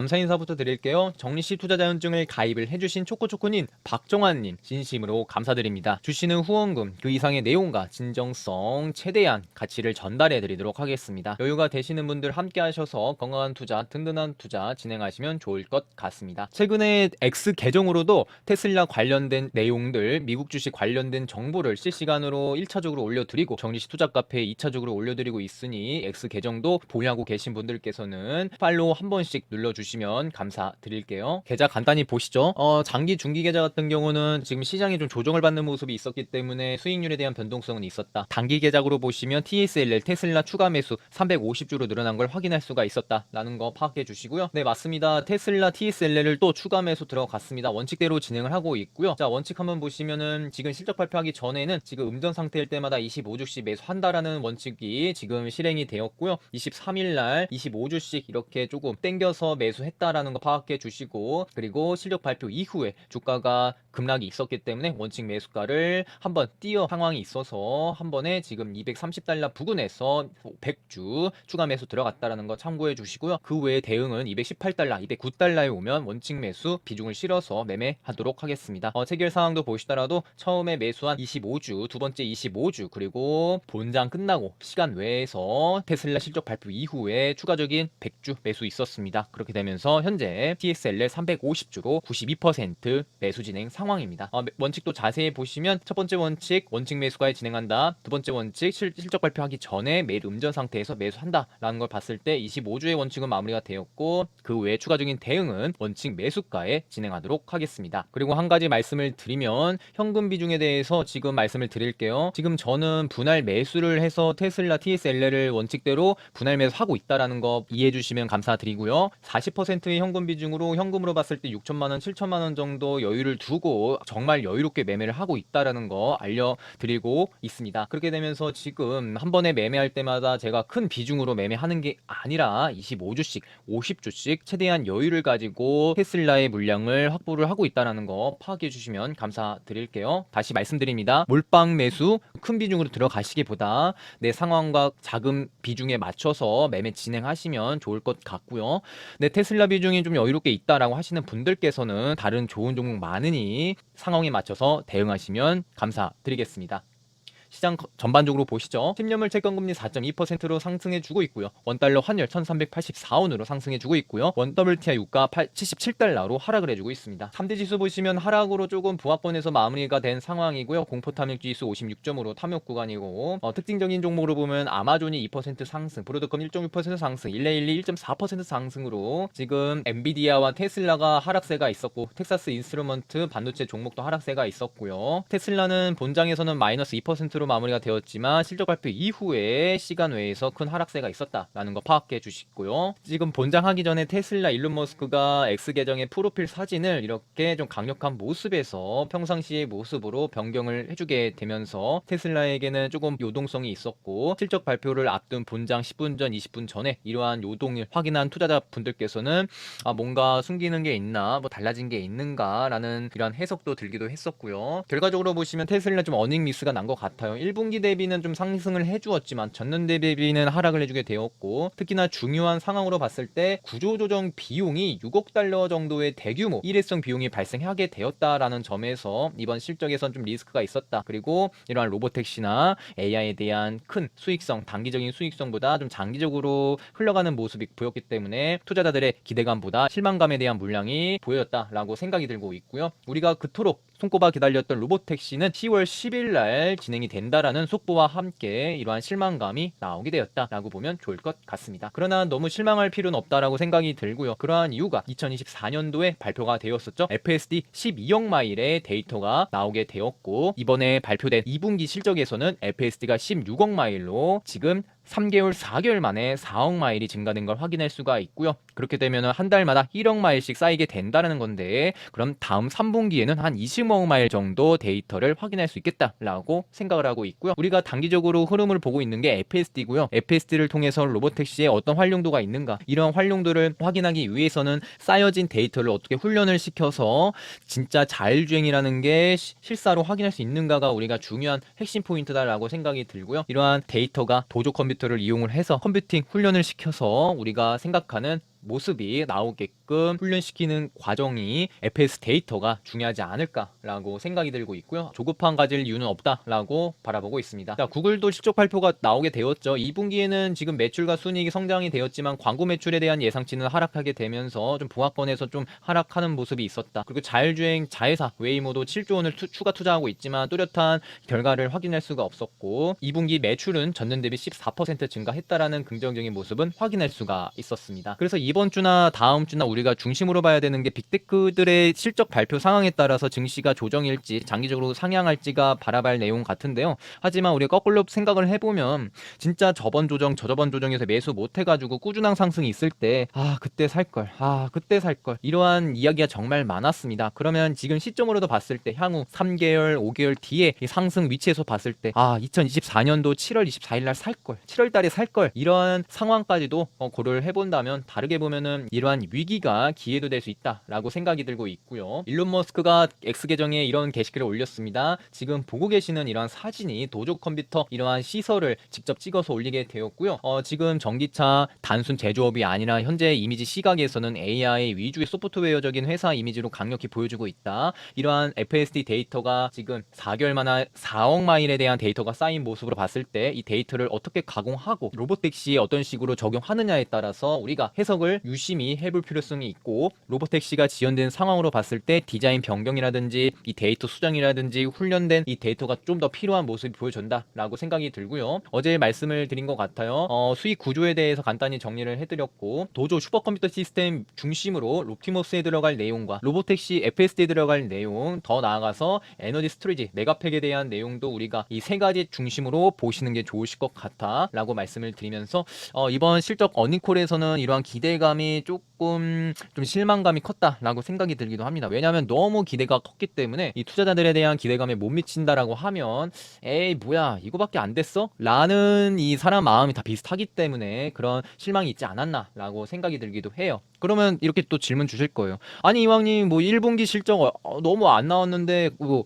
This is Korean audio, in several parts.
감사 인사부터 드릴게요. 정리시 투자자연증을 가입을 해주신 초코초코님, 박정환님 진심으로 감사드립니다. 주시는 후원금 그 이상의 내용과 진정성 최대한 가치를 전달해 드리도록 하겠습니다. 여유가 되시는 분들 함께 하셔서 건강한 투자, 든든한 투자 진행하시면 좋을 것 같습니다. 최근에 X 계정으로도 테슬라 관련된 내용들, 미국 주식 관련된 정보를 실시간으로 1차적으로 올려드리고 정리시 투자 카페에 2차적으로 올려드리고 있으니 X 계정도 보유하고 계신 분들께서는 팔로우 한 번씩 눌러주시면 감사드릴게요. 계좌 간단히 보시죠. 어, 장기 중기 계좌 같은 경우는 지금 시장이 좀 조정을 받는 모습이 있었기 때문에 수익률에 대한 변동성은 있었다. 단기 계좌로 보시면 TSLL 테슬라 추가 매수 350주로 늘어난 걸 확인할 수가 있었다라는 거 파악해 주시고요. 네 맞습니다. 테슬라 TSLL을 또 추가 매수 들어갔습니다. 원칙대로 진행을 하고 있고요. 자 원칙 한번 보시면은 지금 실적 발표하기 전에는 지금 음전 상태일 때마다 25주씩 매수한다라는 원칙이 지금 실행이 되었고요. 23일 날 25주씩 이렇게 조금 땡겨서 매수 했다라는 거 파악해 주시고 그리고 실적 발표 이후에 주가가 급락이 있었기 때문에 원칙 매수가를 한번 띄어 상황이 있어서 한 번에 지금 230달러 부근에서 100주 추가 매수 들어갔다라는 거 참고해 주시고요. 그 외에 대응은 218달러, 209달러에 오면 원칙 매수 비중을 실어서 매매하도록 하겠습니다. 어, 체결 상황도 보시더라도 처음에 매수한 25주, 두 번째 25주, 그리고 본장 끝나고 시간 외에서 테슬라 실적 발표 이후에 추가적인 100주 매수 있었습니다. 그렇게 되면서 현재 TSLR 350주로 92% 매수 진행 상황입니다. 어, 매- 원칙도 자세히 보시면 첫 번째 원칙 원칙 매수가에 진행한다. 두 번째 원칙 실, 실적 발표하기 전에 매일 음전 상태에서 매수한다라는 걸 봤을 때 25주의 원칙은 마무리가 되었고 그 외에 추가적인 대응은 원칙 매수가에 진행하도록 하겠습니다. 그리고 한 가지 말씀을 드리면 현금 비중에 대해서 지금 말씀을 드릴게요. 지금 저는 분할 매수를 해서 테슬라 TSLR을 원칙대로 분할 매수하고 있다라는 거 이해해 주시면 감사드리고요. 40%의 현금 비중으로 현금으로 봤을 때 6천만 원, 7천만 원 정도 여유를 두고 정말 여유롭게 매매를 하고 있다라는 거 알려드리고 있습니다. 그렇게 되면서 지금 한 번에 매매할 때마다 제가 큰 비중으로 매매하는 게 아니라 25주씩, 50주씩 최대한 여유를 가지고 테슬라의 물량을 확보를 하고 있다라는 거 파악해 주시면 감사드릴게요. 다시 말씀드립니다. 몰빵 매수 큰 비중으로 들어가시기보다 내 상황과 자금 비중에 맞춰서 매매 진행하시면 좋을 것 같고요. 네, 테슬라 비중이 좀 여유롭게 있다라고 하시는 분들께서는 다른 좋은 종목 많으니 상황에 맞춰서 대응하시면 감사드리겠습니다. 시장 거- 전반적으로 보시죠. 10년물 채권금리 4.2%로 상승해 주고 있고요. 원달러 환율 1384원으로 상승해 주고 있고요. 원 WTI 유가 8, 77달러로 하락을 해주고 있습니다. 3대 지수 보시면 하락으로 조금 부합권에서 마무리가 된 상황이고요. 공포 탐욕 지수 56점으로 탐욕 구간이고 어, 특징적인 종목으로 보면 아마존이 2% 상승, 브로드컴 1.6% 상승, 1112 1.4% 상승으로 지금 엔비디아와 테슬라가 하락세가 있었고 텍사스 인스트루먼트 반도체 종목도 하락세가 있었고요. 테슬라는 본장에서는 마이너스 2%로 마무리가 되었지만 실적 발표 이후에 시간 외에서 큰 하락세가 있었다라는 거 파악해 주시고요. 지금 본장하기 전에 테슬라 일론 머스크가 X 계정의 프로필 사진을 이렇게 좀 강력한 모습에서 평상시의 모습으로 변경을 해주게 되면서 테슬라에게는 조금 요동성이 있었고 실적 발표를 앞둔 본장 10분 전, 20분 전에 이러한 요동을 확인한 투자자 분들께서는 아, 뭔가 숨기는 게 있나, 뭐 달라진 게 있는가라는 이런 해석도 들기도 했었고요. 결과적으로 보시면 테슬라 좀 어닝 미스가 난 것 같아요. 1분기 대비는 좀 상승을 해주었지만 전년 대비는 하락을 해주게 되었고 특히나 중요한 상황으로 봤을 때 구조조정 비용이 6억 달러 정도의 대규모 일회성 비용이 발생하게 되었다라는 점에서 이번 실적에선 좀 리스크가 있었다. 그리고 이러한 로보택시나 AI에 대한 큰 수익성, 단기적인 수익성보다 좀 장기적으로 흘러가는 모습이 보였기 때문에 투자자들의 기대감보다 실망감에 대한 물량이 보였다라고 생각이 들고 있고요. 우리가 그토록 손꼽아 기다렸던 로보택시는 10월 10일 날 진행이 된다라는 속보와 함께 이러한 실망감이 나오게 되었다라고 보면 좋을 것 같습니다. 그러나 너무 실망할 필요는 없다라고 생각이 들고요. 그러한 이유가 2024년도에 발표가 되었었죠. FSD 12억 마일의 데이터가 나오게 되었고 이번에 발표된 2분기 실적에서는 FSD가 16억 마일로 지금 3개월, 4개월 만에 4억 마일이 증가된 걸 확인할 수가 있고요. 그렇게 되면 한 달마다 1억 마일씩 쌓이게 된다는 건데 그럼 다음 3분기에는 한 20억 마일 정도 데이터를 확인할 수 있겠다라고 생각을 하고 있고요. 우리가 단기적으로 흐름을 보고 있는 게 FSD고요. FSD를 통해서 로보택시에 어떤 활용도가 있는가 이런 활용도를 확인하기 위해서는 쌓여진 데이터를 어떻게 훈련을 시켜서 진짜 자율주행이라는 게 시- 실사로 확인할 수 있는가가 우리가 중요한 핵심 포인트다라고 생각이 들고요. 이러한 데이터가 보조 컴퓨터 를 이용을 해서 컴퓨팅 훈련을 시켜서 우리가 생각하는 모습이 나오게끔 되게끔 훈련시키는 과정이 FS 데이터가 중요하지 않을까라고 생각이 들고 있고요. 조급한 가질 이유는 없다라고 바라보고 있습니다. 자, 구글도 실적 발표가 나오게 되었죠. 2분기에는 지금 매출과 순이익이 성장이 되었지만 광고 매출에 대한 예상치는 하락하게 되면서 좀 보합권에서 좀 하락하는 모습이 있었다. 그리고 자율주행 자회사 웨이모도 7조 원을 투- 추가 투자하고 있지만 뚜렷한 결과를 확인할 수가 없었고 2분기 매출은 전년 대비 14% 증가했다라는 긍정적인 모습은 확인할 수가 있었습니다. 그래서 이번 주나 다음 주나 우리 가 중심으로 봐야 되는 게 빅테크들의 실적 발표 상황에 따라서 증시가 조정일지 장기적으로 상향할지가 바라볼 내용 같은데요. 하지만 우리가 거꾸로 생각을 해보면 진짜 저번 조정 저저번 조정에서 매수 못해가지고 꾸준한 상승이 있을 때 아 그때 살걸 아 그때 살걸 이러한 이야기가 정말 많았습니다. 그러면 지금 시점으로도 봤을 때 향후 3개월 5개월 뒤에 이 상승 위치에서 봤을 때 아 2024년도 7월 24일 날 살걸 7월 달에 살걸 이러한 상황까지도 어, 고려를 해본다면 다르게 보면은 이러한 위기가 기회도 될 수 있다라고 생각이 들고 있고요. 일론 머스크가 X 계정에 이런 게시글을 올렸습니다. 지금 보고 계시는 이러한 사진이 도조 컴퓨터 이러한 시설을 직접 찍어서 올리게 되었고요. 어, 지금 전기차 단순 제조업이 아니라 현재 이미지 시각에서는 AI 위주의 소프트웨어적인 회사 이미지로 강력히 보여주고 있다. 이러한 FSD 데이터가 지금 4개월 만에 4억 마일에 대한 데이터가 쌓인 모습으로 봤을 때 이 데이터를 어떻게 가공하고 로보택시에 어떤 식으로 적용하느냐에 따라서 우리가 해석을 유심히 해볼 필요성이 있고 로보택시가 지연된 상황으로 봤을 때 디자인 변경이라든지 이 데이터 수정이라든지 훈련된 이 데이터가 좀 더 필요한 모습이 보여준다라고 생각이 들고요. 어제 말씀을 드린 것 같아요. 어, 수익 구조에 대해서 간단히 정리를 해드렸고 도조 슈퍼컴퓨터 시스템 중심으로 롭티모스에 들어갈 내용과 로보택시 FSD에 들어갈 내용 더 나아가서 에너지 스토리지 메가팩에 대한 내용도 우리가 이 세 가지 중심으로 보시는 게 좋으실 것 같아라고 말씀을 드리면서 어, 이번 실적 어닝콜에서는 이러한 기대감이 조금 좀 실망감이 컸다라고 생각이 들기도 합니다. 왜냐하면 너무 기대가 컸기 때문에 이 투자자들에 대한 기대감에 못 미친다라고 하면 에이 뭐야 이거밖에 안 됐어? 라는 이 사람 마음이 다 비슷하기 때문에 그런 실망이 있지 않았나라고 생각이 들기도 해요. 그러면 이렇게 또 질문 주실 거예요. 아니 이왕님 뭐 1분기 실적 어, 어, 너무 안 나왔는데 뭐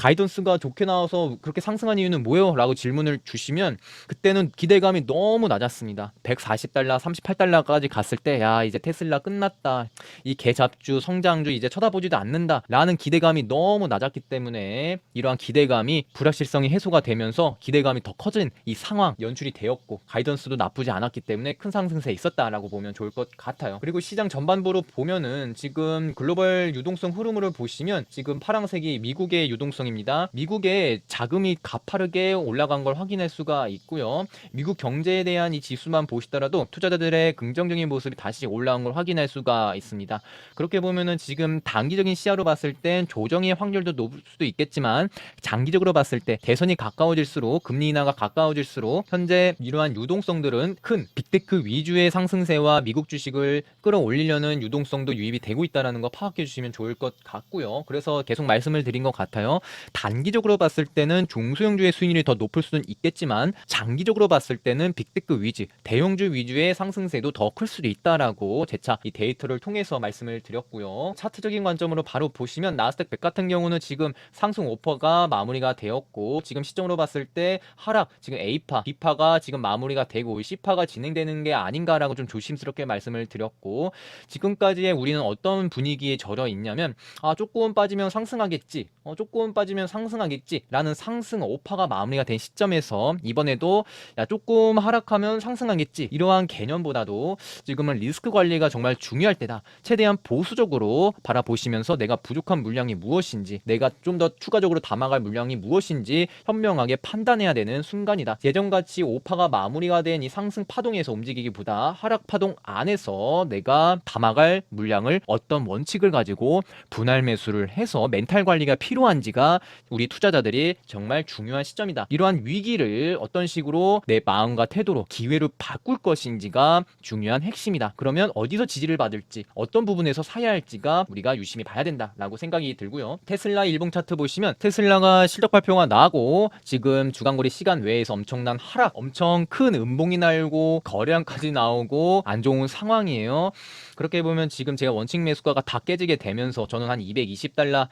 가이던스가 좋게 나와서 그렇게 상승한 이유는 뭐예요? 라고 질문을 주시면 그때는 기대감이 너무 낮았습니다. 140달러, 38달러까지 갔을 때 야 이제 테슬라 끝났다. 이 개잡주, 성장주 이제 쳐다보지도 않는다. 라는 기대감이 너무 낮았기 때문에 이러한 기대감이 불확실성이 해소가 되면서 기대감이 더 커진 이 상황 연출이 되었고 가이던스도 나쁘지 않았기 때문에 큰 상승세에 있었다라고 보면 좋을 것 같아요. 그리고 시장 전반부로 보면은 지금 글로벌 유동성 흐름을 보시면 지금 파란색이 미국의 유동성 입니다. 미국의 자금이 가파르게 올라간 걸 확인할 수가 있고요. 미국 경제에 대한 이 지수만 보시더라도 투자자들의 긍정적인 모습이 다시 올라온 걸 확인할 수가 있습니다. 그렇게 보면은 지금 단기적인 시야로 봤을 땐 조정의 확률도 높을 수도 있겠지만 장기적으로 봤을 때 대선이 가까워질수록 금리 인하가 가까워질수록 현재 이러한 유동성들은 큰 빅테크 위주의 상승세와 미국 주식을 끌어올리려는 유동성도 유입이 되고 있다는 거 파악해 주시면 좋을 것 같고요. 그래서 계속 말씀을 드린 것 같아요. 단기적으로 봤을 때는 중소형주의 수익률이 더 높을 수는 있겠지만 장기적으로 봤을 때는 빅테크 위주, 대형주 위주의 상승세도 더 클 수도 있다라고 재차 이 데이터를 통해서 말씀을 드렸고요. 차트적인 관점으로 바로 보시면 나스닥 100 같은 경우는 지금 상승 오퍼가 마무리가 되었고 지금 시점으로 봤을 때 하락 지금 A파, B파가 지금 마무리가 되고 C파가 진행되는 게 아닌가라고 좀 조심스럽게 말씀을 드렸고 지금까지의 우리는 어떤 분위기에 절여 있냐면 아 조금 빠지면 상승하겠지 어 조금 빠지면 상승하겠지 라는 상승 오파가 마무리가 된 시점에서 이번에도 야 조금 하락하면 상승하겠지 이러한 개념보다도 지금은 리스크 관리가 정말 중요할 때다. 최대한 보수적으로 바라보시면서 내가 부족한 물량이 무엇인지 내가 좀 더 추가적으로 담아갈 물량이 무엇인지 현명하게 판단해야 되는 순간이다. 예전같이 오파가 마무리가 된 이 상승 파동에서 움직이기보다 하락 파동 안에서 내가 담아갈 물량을 어떤 원칙을 가지고 분할 매수를 해서 멘탈 관리가 필요한지가 우리 투자자들이 정말 중요한 시점이다. 이러한 위기를 어떤 식으로 내 마음과 태도로 기회로 바꿀 것인지가 중요한 핵심이다. 그러면 어디서 지지를 받을지 어떤 부분에서 사야 할지가 우리가 유심히 봐야 된다라고 생각이 들고요. 테슬라 일봉 차트 보시면 테슬라가 실적 발표가 나고 지금 주간거래 시간 외에서 엄청난 하락, 엄청 큰 음봉이 날고 거래량까지 나오고 안 좋은 상황이에요. 그렇게 보면 지금 제가 원칙 매수가가 다 깨지게 되면서 저는 한 220달러,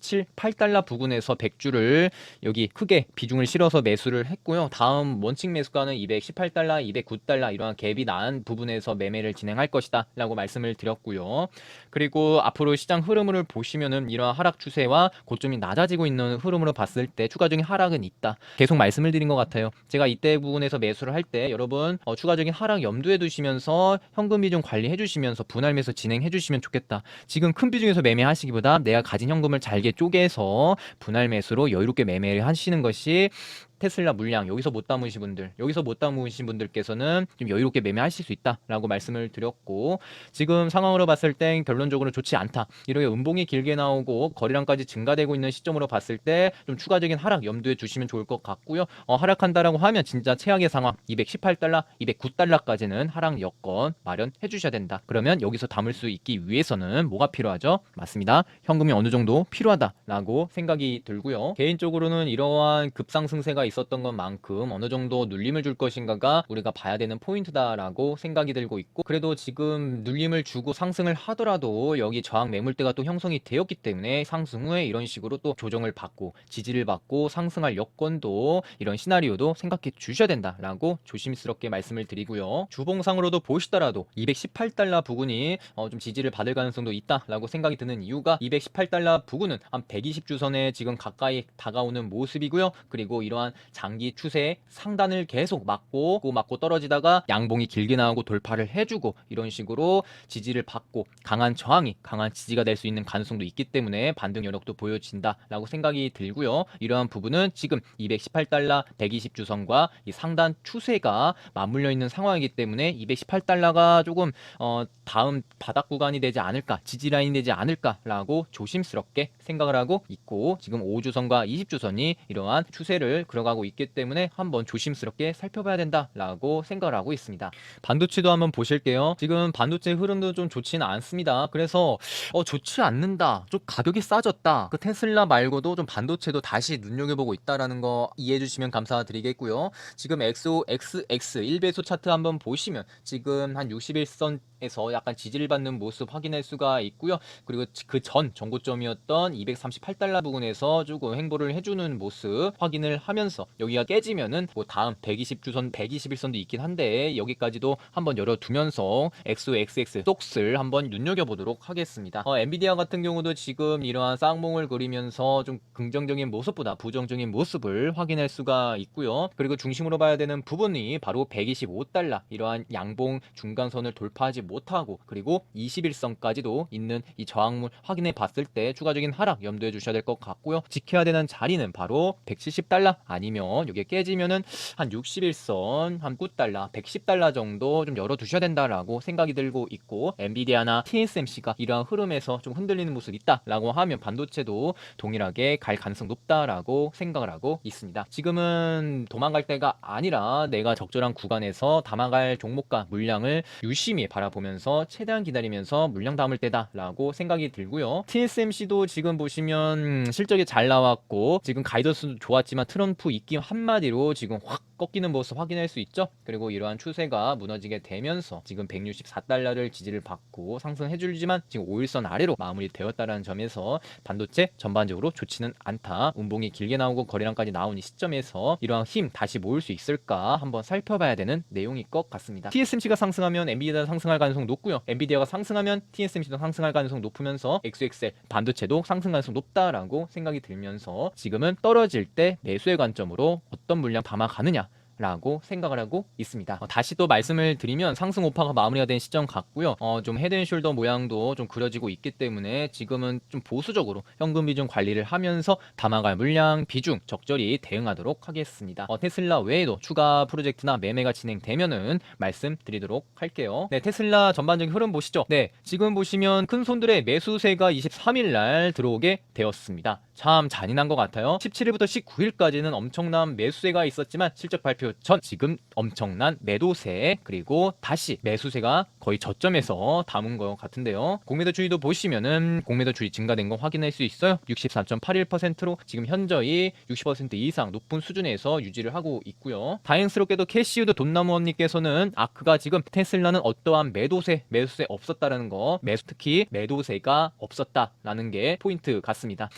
227, 8달러 부근에서 100주를 여기 크게 비중을 실어서 매수를 했고요. 다음 원칙 매수가는 218달러, 209달러 이러한 갭이 난 부분에서 매매를 진행할 것이다 라고 말씀을 드렸고요. 그리고 앞으로 시장 흐름을 보시면은 이러한 하락 추세와 고점이 낮아지고 있는 흐름으로 봤을 때 추가적인 하락은 있다. 계속 말씀을 드린 것 같아요. 제가 이때 부분에서 매수를 할 때 여러분 어, 추가적인 하락 염두에 두시면서 현금 비중 관리해 주시면서 분할 매수 진행해 주시면 좋겠다. 지금 큰 비중에서 매매하시기보다 내가 가진 현금을 잘게 쪼개서 분할 매수로 여유롭게 매매를 하시는 것이 테슬라 물량 여기서 못 담으신 분들 여기서 못 담으신 분들께서는 좀 여유롭게 매매하실 수 있다라고 말씀을 드렸고 지금 상황으로 봤을 땐 결론적으로 좋지 않다. 이렇게 음봉이 길게 나오고 거래량까지 증가되고 있는 시점으로 봤을 때 좀 추가적인 하락 염두에 두시면 좋을 것 같고요. 어, 하락한다라고 하면 진짜 최악의 상황 218달러 209달러까지는 하락 여건 마련해 주셔야 된다. 그러면 여기서 담을 수 있기 위해서는 뭐가 필요하죠? 맞습니다. 현금이 어느 정도 필요하다라고 생각이 들고요. 개인적으로는 이러한 급상승세가 있었던 것만큼 어느 정도 눌림을 줄 것인가가 우리가 봐야 되는 포인트다라고 생각이 들고 있고 그래도 지금 눌림을 주고 상승을 하더라도 여기 저항 매물대가 또 형성이 되었기 때문에 상승 후에 이런 식으로 또 조정을 받고 지지를 받고 상승할 여건도 이런 시나리오도 생각해 주셔야 된다라고 조심스럽게 말씀을 드리고요. 주봉상으로도 보시더라도 218달러 부근이 어, 좀 지지를 받을 가능성도 있다라고 생각이 드는 이유가 218달러 부근은 한 120주선에 지금 가까이 다가오는 모습이고요. 그리고 이러한 장기 추세 상단을 계속 막고 고 막고 떨어지다가 양봉이 길게 나오고 돌파를 해주고 이런 식으로 지지를 받고 강한 저항이 강한 지지가 될 수 있는 가능성도 있기 때문에 반등 여력도 보여진다라고 생각이 들고요. 이러한 부분은 지금 218달러 120주선과 이 상단 추세가 맞물려 있는 상황이기 때문에 218달러가 조금 어, 다음 바닥 구간이 되지 않을까 지지 라인이 되지 않을까라고 조심스럽게 생각을 하고 있고 지금 5주선과 20주선이 이러한 추세를 그려가 고 있기 때문에 한번 조심스럽게 살펴봐야 된다라고 생각을 하고 있습니다. 반도체도 한번 보실게요. 지금 반도체 흐름도 좀 좋지는 않습니다. 그래서 어 좋지 않는다. 좀 가격이 싸졌다. 그 테슬라 말고도 좀 반도체도 다시 눈여겨보고 있다라는 거 이해해 주시면 감사드리겠고요. 지금 엑소 XX 1배수 차트 한번 보시면 지금 한 61선 에서 약간 지지를 받는 모습 확인할 수가 있고요. 그리고 그 전 정고점이었던 238달러 부근에서 조금 행보를 해주는 모습 확인을 하면서 여기가 깨지면은 뭐 다음 120주선 121선도 있긴 한데 여기까지도 한번 열어두면서 엑소 XX 속스를 한번 눈여겨보도록 하겠습니다. 어, 엔비디아 같은 경우도 지금 이러한 쌍봉을 그리면서 좀 긍정적인 모습보다 부정적인 모습을 확인할 수가 있고요. 그리고 중심으로 봐야 되는 부분이 바로 125달러 이러한 양봉 중간선을 돌파하지 못하고 그리고 21선까지도 있는 이 저항물 확인해 봤을 때 추가적인 하락 염두에 주셔야 될 것 같고요. 지켜야 되는 자리는 바로 170달러 아니면 이게 깨지면은 한 61선 한 9달러 110달러 정도 좀 열어 두셔야 된다라고 생각이 들고 있고 엔비디아나 TSMC가 이러한 흐름에서 좀 흔들리는 모습 있다라고 하면 반도체도 동일하게 갈 가능성 높다라고 생각을 하고 있습니다. 지금은 도망갈 때가 아니라 내가 적절한 구간에서 담아갈 종목과 물량을 유심히 바라보 면서 최대한 기다리면서 물량 담을 때다라고 생각이 들고요. TSMC도 지금 보시면 음, 실적이 잘 나왔고 지금 가이던스도 좋았지만 트럼프 입김 한마디로 지금 확 꺾이는 모습 확인할 수 있죠. 그리고 이러한 추세가 무너지게 되면서 지금 164달러를 지지를 받고 상승해주지만 지금 5일선 아래로 마무리되었다는 점에서 반도체 전반적으로 좋지는 않다. 운봉이 길게 나오고 거래량까지 나온 이 시점에서 이러한 힘 다시 모을 수 있을까 한번 살펴봐야 되는 내용일 것 같습니다. TSMC가 상승하면 엔비디아가 상승할 가능성 높고요. 엔비디아가 상승하면 TSMC도 상승할 가능성 높으면서 XXL 반도체도 상승 가능성 높다라고 생각이 들면서 지금은 떨어질 때 매수의 관점으로 어떤 물량 담아가느냐 라고 생각을 하고 있습니다. 어, 다시 또 말씀을 드리면 상승 오파가 마무리가 된 시점 같고요. 어, 좀 헤드앤숄더 모양도 좀 그려지고 있기 때문에 지금은 좀 보수적으로 현금 비중 관리를 하면서 담아갈 물량 비중 적절히 대응하도록 하겠습니다. 어, 테슬라 외에도 추가 프로젝트나 매매가 진행되면은 말씀드리도록 할게요. 네, 테슬라 전반적인 흐름 보시죠. 네, 지금 보시면 큰 손들의 매수세가 23일 날 들어오게 되었습니다. 참 잔인한 것 같아요. 17일부터 19일까지는 엄청난 매수세가 있었지만 실적 발표 발 표전 지금 엄청난 매도세 그리고 다시 매수세가 거의 저점에서 담은 것 같은데요. 공매도 주의도 보시면은 공매도 주의 증가된 거 확인할 수 있어요. 64.81%로 지금 현저히 60% 이상 높은 수준에서 유지를 하고 있고요. 다행스럽게도 캐시우드 돈나무원님께서는 아크가 지금 테슬라는 어떠한 매도세, 매수세 없었다라는 거, 매수 특히 매도세가 없었다라는 게 포인트 같습니다.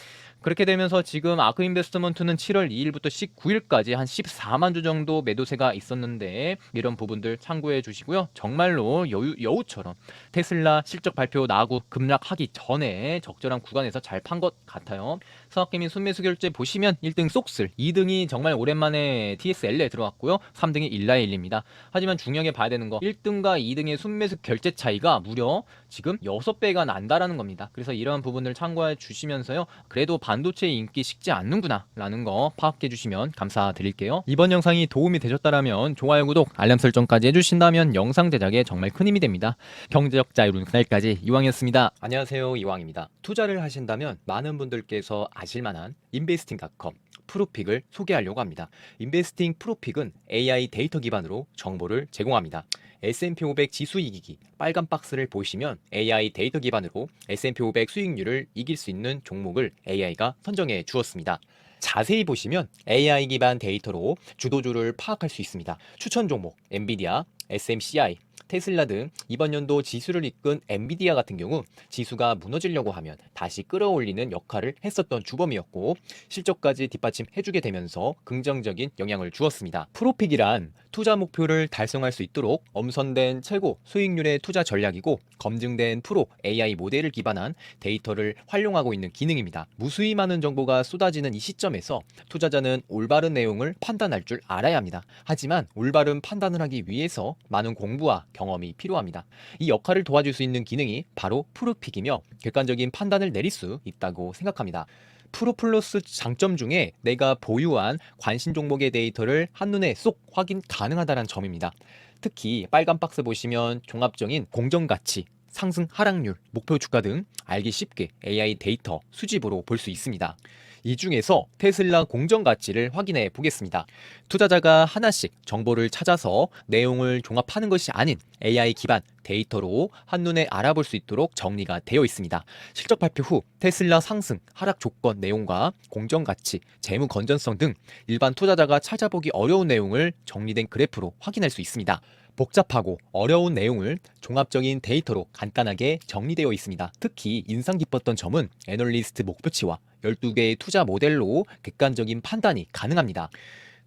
그렇게 되면서 지금 아크 인베스트먼트는 7월 2일부터 19일까지 한 14만 주 정도 매도세가 있었는데 이런 부분들 참고해 주시고요. 정말로 여유, 여우처럼 테슬라 실적 발표 나고 급락하기 전에 적절한 구간에서 잘 판 것 같아요. 서학개미 순매수 결제 보시면 1등 쏙슬, 2등이 정말 오랜만에 TSL에 들어왔고요. 3등이 일라일입니다. 하지만 중요하게 봐야 되는 거 1등과 2등의 순매수 결제 차이가 무려 지금 6배가 난다라는 겁니다. 그래서 이러한 부분을 참고해 주시면서요. 그래도 반도체의 인기 식지 않는구나 라는 거 파악해 주시면 감사드릴게요. 이번 영상이 도움이 되셨다라면 좋아요, 구독, 알람 설정까지 해주신다면 영상 제작에 정말 큰 힘이 됩니다. 경제적 자유로운 그날까지 이왕이었습니다. 안녕하세요 이왕입니다. 투자를 하신다면 많은 분들께서 아실만한 인베스팅닷컴 프로픽을 소개하려고 합니다. 인베스팅 프로픽은 AI 데이터 기반으로 정보를 제공합니다. S&P 500 지수 이기기 빨간 박스를 보시면 AI 데이터 기반으로 S&P 500 수익률을 이길 수 있는 종목을 AI가 선정해 주었습니다. 자세히 보시면 AI 기반 데이터로 주도주를 파악할 수 있습니다. 추천 종목 엔비디아, SMCI, 테슬라 등 이번 연도 지수를 이끈 엔비디아 같은 경우 지수가 무너지려고 하면 다시 끌어올리는 역할을 했었던 주범이었고 실적까지 뒷받침해주게 되면서 긍정적인 영향을 주었습니다. 프로픽이란 투자 목표를 달성할 수 있도록 엄선된 최고 수익률의 투자 전략이고 검증된 프로 AI 모델을 기반한 데이터를 활용하고 있는 기능입니다. 무수히 많은 정보가 쏟아지는 이 시점에서 투자자는 올바른 내용을 판단할 줄 알아야 합니다. 하지만 올바른 판단을 하기 위해서 많은 공부와 경험이 필요합니다. 이 역할을 도와줄 수 있는 기능이 바로 프로픽이며 객관적인 판단을 내릴 수 있다고 생각합니다. 프로플러스 장점 중에 내가 보유한 관심 종목의 데이터를 한눈에 쏙 확인 가능하다는 점입니다. 특히 빨간 박스 보시면 종합적인 공정가치, 상승 하락률, 목표 주가 등 알기 쉽게 AI 데이터 수집으로 볼 수 있습니다. 이 중에서 테슬라 공정 가치를 확인해 보겠습니다. 투자자가 하나씩 정보를 찾아서 내용을 종합하는 것이 아닌 AI 기반 데이터로 한눈에 알아볼 수 있도록 정리가 되어 있습니다. 실적 발표 후 테슬라 상승, 하락 조건 내용과 공정 가치, 재무 건전성 등 일반 투자자가 찾아보기 어려운 내용을 정리된 그래프로 확인할 수 있습니다. 복잡하고 어려운 내용을 종합적인 데이터로 간단하게 정리되어 있습니다. 특히 인상 깊었던 점은 애널리스트 목표치와 12개의 투자 모델로 객관적인 판단이 가능합니다.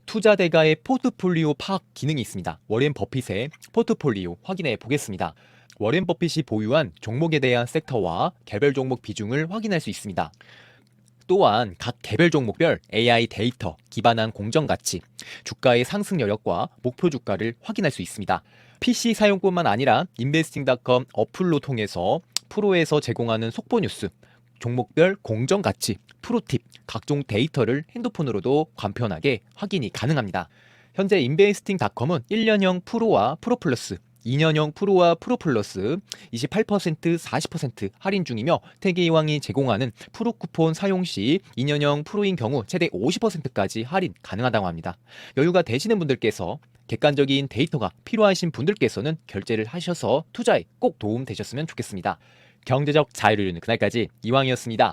투자 대가의 포트폴리오 파악 기능이 있습니다. 워렌 버핏의 포트폴리오 확인해 보겠습니다. 워렌 버핏이 보유한 종목에 대한 섹터와 개별 종목 비중을 확인할 수 있습니다. 또한 각 개별 종목별 AI 데이터 기반한 공정 가치, 주가의 상승 여력과 목표 주가를 확인할 수 있습니다. PC 사용뿐만 아니라 인베스팅닷컴 어플로 통해서 프로에서 제공하는 속보 뉴스, 종목별 공정 가치, 프로팁, 각종 데이터를 핸드폰으로도 간편하게 확인이 가능합니다. 현재 인베스팅닷컴은 1년형 프로와 프로 플러스 2년형 프로와 프로 플러스 28% 40% 할인 중이며 태계이왕이 제공하는 프로 쿠폰 사용 시 2년형 프로인 경우 최대 50%까지 할인 가능하다고 합니다. 여유가 되시는 분들께서 객관적인 데이터가 필요하신 분들께서는 결제를 하셔서 투자에 꼭 도움 되셨으면 좋겠습니다. 경제적 자유를 이루는 그날까지 이왕이었습니다.